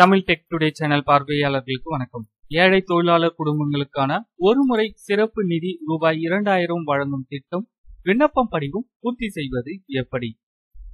Tamil tech today channel பார்வையாளர்களுக்கு வணக்கம். ஏழை தொழிலாளர் குடும்பங்களுக்கான ஒரு முறை சிறப்பு நிதி ரூபாய் இரண்டாயிரம் வழங்கும் திட்டம் விண்ணப்பம் படிவும் பூர்த்தி செய்வது எப்படி?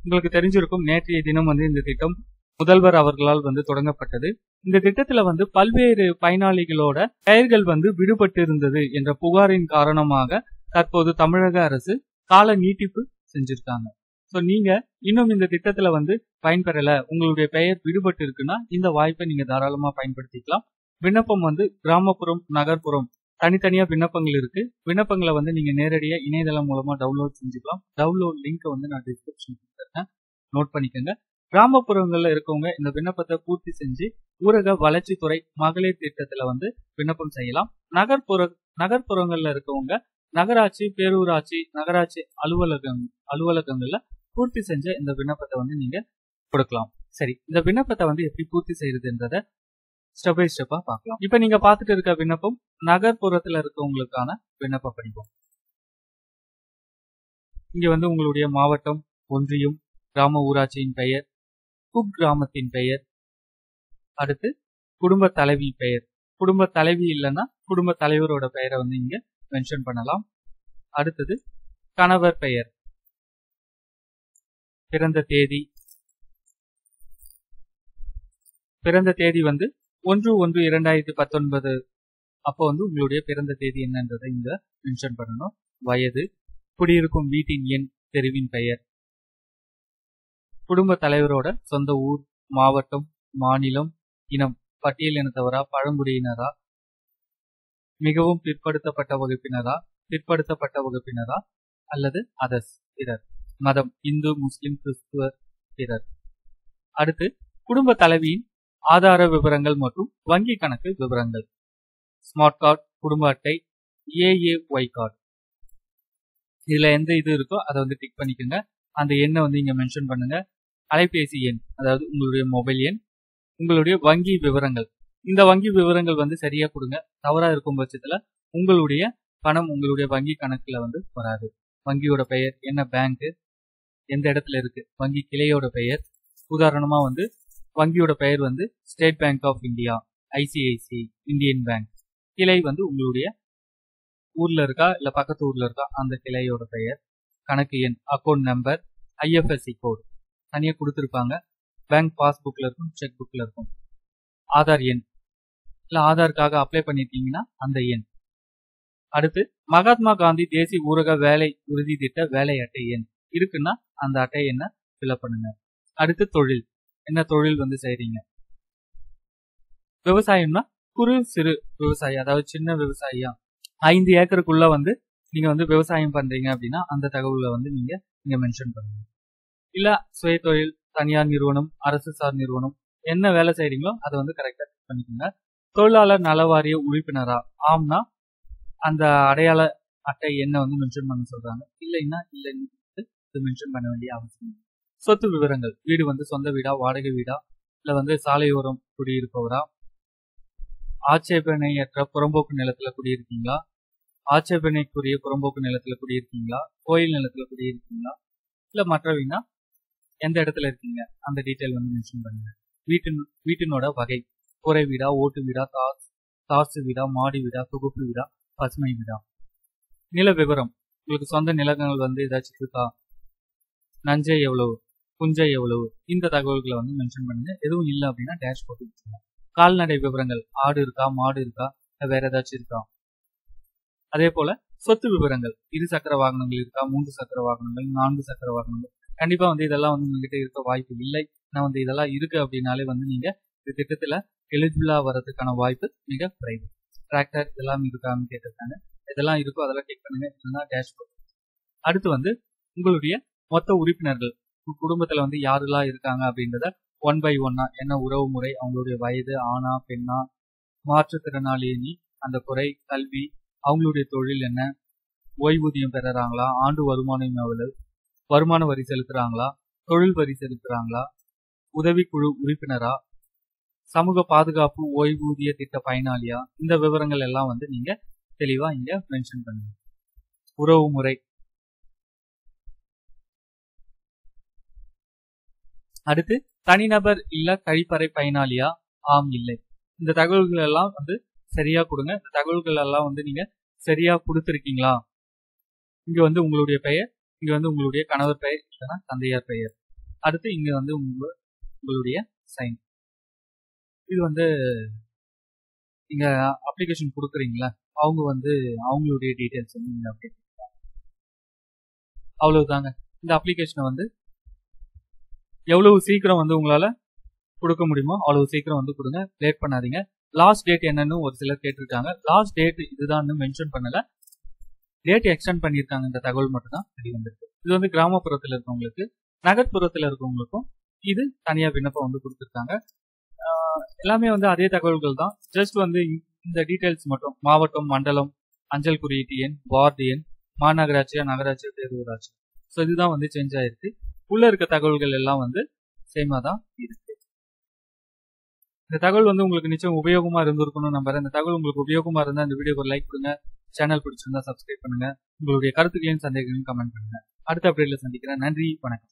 உங்களுக்கு தெரிஞ்சிருக்கும் நேற்றைய தினம் வந்து இந்த திட்டம் முதல்வர் அவர்களால் வந்து தொடங்கப்பட்டது. இந்த திட்டத்துல வந்து பல்வேறு பயனாளிகளோட பெயர்கள் வந்து விடுபட்டு இருந்தது என்ற புகாரின் காரணமாக தற்போது தமிழக அரசு கால நீட்டிப்பு செஞ்சிருக்காங்க. ஸோ நீங்க இன்னும் இந்த திட்டத்துல வந்து பயன்பெறல. உங்களுடைய பெயர் விடுபட்டு இருக்குன்னா இந்த வாய்ப்பை நீங்க தாராளமா பயன்படுத்திக்கலாம். விண்ணப்பம் வந்து கிராமப்புறம் நகர்ப்புறம் தனித்தனியா விண்ணப்பங்கள் இருக்கு. விண்ணப்பங்களை வந்து நீங்க நேரடியாக இணையதளம் மூலமா டவுன்லோட் செஞ்சுக்கலாம். டவுன்லோட் லிங்கை வந்து நான் டிஸ்கிரிப்ஷன் கொடுத்துருக்கேன் நோட் பண்ணிக்கோங்க. கிராமப்புறங்கள்ல இருக்கவங்க இந்த விண்ணப்பத்தை பூர்த்தி செஞ்சு ஊரக வளர்ச்சித்துறை மகளிர் திட்டத்துல வந்து விண்ணப்பம் செய்யலாம். நகர்ப்புற நகர்ப்புறங்கள்ல இருக்கவங்க நகராட்சி பேரூராட்சி நகராட்சி அலுவலகம் அலுவலகங்கள்ல பூர்த்தி செஞ்ச இந்த விண்ணப்பத்தை வந்து நீங்க கொடுக்கலாம். சரி இந்த விண்ணப்பத்தை வந்து எப்படி பூர்த்தி செய்யறதுன்றத ஸ்டெப் பை ஸ்டெப்பா பார்க்கலாம். இப்ப நீங்க பார்த்துட்டு இருக்க விண்ணப்பம் நகர்ப்புறத்துல இருக்கவங்களுக்கான விண்ணப்ப படிவம். இங்க வந்து உங்களுடைய மாவட்டம் ஒன்றியம் கிராம ஊராட்சியின் பெயர் குக்கிராமத்தின் பெயர் அடுத்து குடும்ப தலைவி பெயர். குடும்ப தலைவி இல்லைன்னா குடும்ப தலைவரோட பெயரை வந்து இங்க மென்ஷன் பண்ணலாம். அடுத்தது கணவர் பெயர். பிறந்த தேதி. பிறந்த தேதி வந்து ஒன்று ஒன்று இரண்டாயிரத்தி பத்தொன்பது. அப்போ வந்து உங்களுடைய பிறந்த தேதி என்னன்றதை இங்க மென்ஷன் பண்ணணும். வயது குடியிருக்கும் வீட்டின் எண் தெருவின் பெயர். குடும்ப தலைவரோட சொந்த ஊர் மாவட்டம் மாநிலம் இனம் பட்டியல் இனத்தவரா பழங்குடியினரா மிகவும் பிற்படுத்தப்பட்ட வகுப்பினரா பிற்படுத்தப்பட்ட வகுப்பினரா அல்லது அதர்ஸ் பிறர். மதம் இந்து முஸ்லிம் கிறிஸ்துவர் பிறர். அடுத்து குடும்ப தலைவியின் ஆதார விவரங்கள் மற்றும் வங்கி கணக்கு விவரங்கள். ஸ்மார்ட் கார்டு குடும்ப அட்டை ஏஏஒய் கார்டு இதுல எந்த இது இருக்கோ அதை வந்து டிக் பண்ணிக்கோங்க. அந்த எண்ணை வந்து இங்க மென்ஷன் பண்ணுங்க. அலைபேசி எண் அதாவது உங்களுடைய மொபைல் எண் உங்களுடைய வங்கி விவரங்கள். இந்த வங்கி விவரங்கள் வந்து சரியா கொடுங்க. தவறா இருக்கும் பட்சத்துல உங்களுடைய பணம் உங்களுடைய வங்கி கணக்குல வந்து வராது. வங்கியோட பெயர் என்ன பேங்க் எந்த இடத்துல இருக்கு? வங்கி கிளையோட பெயர். உதாரணமா வந்து வங்கியோட பெயர் வந்து state bank of India ICICI Indian bank கிளை வந்து உங்களுடைய ஊர்ல இருக்கா? இல்ல பக்கத்து ஊர்ல இருக்கா? அந்த கிளையோட பெயர். கணக்கு எண் அக்கௌண்ட் நம்பர் ஐஎஃப்எஸ்சி கோட் தனியாக கொடுத்துருப்பாங்க. பேங்க் பாஸ்புக்கில் இருக்கும் செக் புக்கில் இருக்கும். ஆதார் எண். இல்லை ஆதாருக்காக அப்ளை பண்ணியிருக்கீங்கன்னா அந்த எண். அடுத்து மகாத்மா காந்தி தேசிய ஊரக வேலை உறுதி திட்ட வேலை அட்டை எண். இருக்குன்னா அந்த அட்டை எண்ணை ஃபில்அப் பண்ணுங்க. அடுத்து தொழில். என்ன தொழில் வந்து செய்றீங்க? விவசாயம்னா குறு சிறு விவசாயி அதாவது சின்ன விவசாயியா? ஐந்து ஏக்கருக்குள்ள வந்து நீங்க வந்து விவசாயம் பண்றீங்க அப்படின்னா அந்த தகவலை வந்து நீங்க இங்க மென்ஷன் பண்ணுங்க. இல்ல சுய தொழில் தனியார் நிறுவனம் அரசு சார் நிறுவனம் என்ன வேலை செய்றீங்களோ அதை வந்து கரெக்டா பண்ணிக்கோங்க. தொழிலாளர் நல வாரிய உறுப்பினரா? ஆம்னா அந்த அடையாள அட்டை என்ன வந்து மென்ஷன் பண்ண சொல்றாங்க? இல்லைன்னா இல்லை இது மென்ஷன் பண்ண வேண்டிய அவசியம் சொத்து விவரங்கள். வீடு வந்து சொந்த வீடா வாடகை வீடா இல்ல வந்து சாலையோரம் குடியிருப்பவரா? ஆட்சேபனையற்ற புறம்போக்கு நிலத்துல குடியிருக்கீங்களா? ஆட்சேபனைக்குரிய புறம்போக்கு நிலத்துல குடியிருக்கீங்களா? கோயில் நிலத்துல குடியிருக்கீங்களா? இல்ல மற்றவைனா எந்த இடத்துல இருக்கீங்க? அந்த டீட்டெயில் வந்து மென்ஷன் பண்ணுங்க. வீட்டின் வீட்டினோட வகை. கூரை வீடா ஓட்டு வீடா தாஸ் தாசு வீடா மாடி வீடா தொகுப்பு வீடா பசுமை வீடா. நில விவரம் உங்களுக்கு சொந்த நிலங்கள் வந்து ஏதாச்சும் இருக்கா? நஞ்சை எவ்வளவு புஞ்சை எவ்வளவு இந்த தகவல்களை வந்து மென்ஷன் பண்ணுங்க. எதுவும் இல்லை அப்படின்னா டேஷ் போட்டு வச்சுக்கலாம் கால்நடை விவரங்கள் ஆடு இருக்கா மாடு இருக்கா வேற ஏதாச்சும் இருக்கா? அதே போல சொத்து விவரங்கள் இரு சக்கர வாகனங்கள் இருக்கா மூன்று சக்கர வாகனங்கள் நான்கு சக்கர வாகனங்கள். கண்டிப்பா வந்து இதெல்லாம் வந்து உங்ககிட்ட இருக்க வாய்ப்பு இல்லை. நான் வந்து இதெல்லாம் இருக்கு அப்படின்னாலே வந்து நீங்க இந்த திட்டத்துல எலிஜிபிளா வர்றதுக்கான வாய்ப்பு மிக குறைவு. டிராக்டர் இதெல்லாம் இருக்கான்னு கேட்டிருக்காங்க இதெல்லாம் இருக்கோ அதெல்லாம் டெக் பண்ணுங்க. இல்லைன்னா டேஷ்போர்ட் அடுத்து வந்து உங்களுடைய மொத்த உறுப்பினர்கள் குடும்பத்துல வந்து யாரெல்லாம் இருக்காங்க அப்படின்றத ஒன் பை ஒன்னா என்ன உறவு முறை அவங்களுடைய வயது ஆணா பெண்ணா மாற்றுத்திறனாளி அந்த குறை கல்வி அவங்களுடைய தொழில் என்ன ஓய்வூதியம் பெறுறாங்களா ஆண்டு வருமானம் எவ்வளவு வருமான வரி செலுத்துறாங்களா தொழில் வரி செலுத்துறாங்களா உதவிக்குழு உறுப்பினரா சமூக பாதுகாப்பு ஓய்வூதிய திட்ட பயனாளியா இந்த விவரங்கள் எல்லாம் வந்து நீங்க தெளிவா இங்க மென்ஷன் பண்ணுங்க. உறவு முறை அடுத்து தனிநபர் இல்ல கழிப்பறை பயனாளியா? ஆம் இல்லை. இந்த தகவல்கள் எல்லாம் வந்து சரியா கொடுங்க. இந்த தகவல்கள் எல்லாம் வந்து நீங்க சரியா கொடுத்துருக்கீங்களா? இங்க வந்து உங்களுடைய பெயர் இங்க வந்து உங்களுடைய கணவர் பெயர் இல்லைன்னா தந்தையார் பெயர். அடுத்து இங்க வந்து உங்க உங்களுடைய சைன் இது வந்து நீங்க அப்ளிகேஷன் கொடுக்குறீங்களா? அவங்க வந்து அவங்களுடைய டீட்டெயில்ஸ் வந்து நீங்க அப்டேட் அவ்வளவுதாங்க. இந்த அப்ளிகேஷனை வந்து எவ்வளவு சீக்கிரம் வந்து உங்களால் கொடுக்க முடியுமோ அவ்வளவு சீக்கிரம் வந்து கொடுங்க. லேட் பண்ணாதீங்க. லாஸ்ட் டேட் என்னன்னு ஒரு சிலர் கேட்டிருக்காங்க. லாஸ்ட் டேட் இதுதான் மென்ஷன் பண்ணல. டேட் எக்ஸ்டெண்ட் பண்ணியிருக்காங்க. இந்த தகவல் மட்டும் தான் தெரிய வந்திருக்கு. இது வந்து கிராமப்புறத்தில் இருக்கவங்களுக்கு நகர்ப்புறத்தில் இருக்கவங்களுக்கும் இது தனியாக விண்ணப்பம் வந்து கொடுத்துருக்காங்க. எல்லாமே வந்து அதே தகவல்கள் தான். ஜஸ்ட் வந்து இந்த டீட்டெயில்ஸ் மட்டும். மாவட்டம் மண்டலம் அஞ்சல் குறியீட்டு எண் வார்டு எண் மாநகராட்சியா நகராட்சியா பேரூராட்சி ஸோ இதுதான் வந்து சேஞ்ச் ஆயிருக்கு. உள்ள இருக்க தகவல்கள் எல்லாம் வந்து சேமா தான் இருக்கு. இந்த தகவல் வந்து உங்களுக்கு நிச்சயம் உபயோகமா இருந்திருக்கணும் நம்புறேன். இந்த தகவல் உங்களுக்கு உபயோகமா இருந்தா இந்த வீடியோக்கு லைக் கொடுங்க. சேனல் பிடிச்சிருந்தா சப்ஸ்கிரைப் பண்ணுங்க. உங்களுடைய கருத்துக்களையும் சந்தேகங்களையும் கமெண்ட் பண்ணுங்க. அடுத்த அப்டேட்ல சந்திக்கிறேன். நன்றி. வணக்கம்.